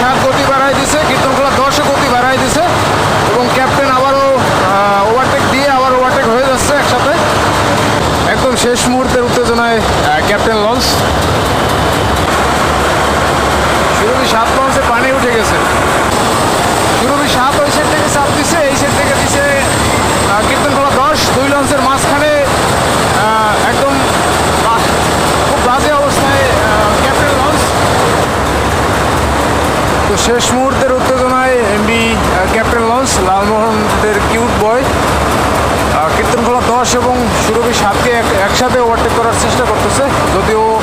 সাত গতি বাড়াই দিছে কীর্তনখোলা শেষ মুহূর্তের উত্তেজনায় এমবি ক্যাপ্টেন লঞ্চ, লালমোহনদের কিউট বয়। কীর্তনখোলা দশ এবং সুরভি সাতকে এক- একসাথে ওভারটেক করার চেষ্টা করতেছে। যদিও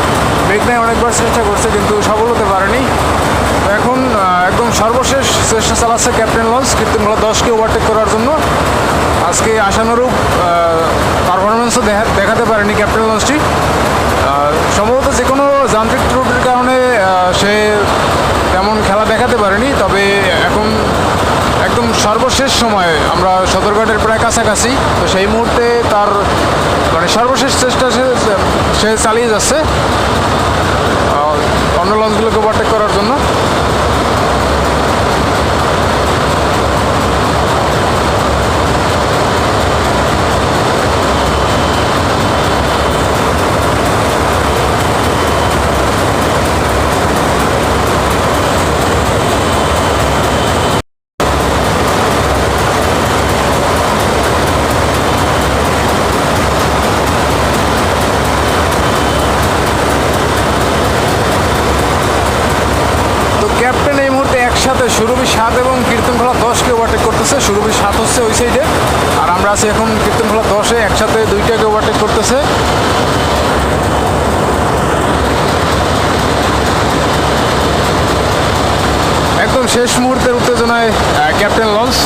মেঘনায় অনেকবার চেষ্টা করছে, কিন্তু সফল হতে পারেনি। এখন একদম সর্বশেষ চেষ্টা চালাচ্ছে ক্যাপ্টেন লঞ্চ কীর্তনখোলা দশকে ওভারটেক করার জন্য। আজকে আশানুরূপ পারফরমেন্সও দেখাতে পারেনি ক্যাপ্টেন লঞ্চটি। সম্ভবত যে কোনো যান্ত্রিক ত্রুটির কারণে সে তেমন দেখাতে পারিনি, তবে এখন একদম সর্বশেষ সময়ে আমরা সদরঘাটের প্রায় কাছাকাছি, তো সেই মুহূর্তে তার মানে সর্বশেষ চেষ্টা সে চালিয়ে যাচ্ছে অন্য লঞ্চগুলোকে ওভারটেক করার জন্য তো ক্যাপ্টেন এই মুহূর্তে একসাথে সুরভি সাত এবং কীর্তনখোলা দশকে ওভারটেক করতেছে সুরভি সাত হচ্ছে ওই সাইডে আর আমরা আছি এখন কীর্তনখোলা দশে একসাথে দুইটাকে ওভারটেক করতেছে। একদম শেষ মুহূর্তের উত্তেজনায় ক্যাপ্টেন লঞ্চ।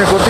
ক্যাপ্টেন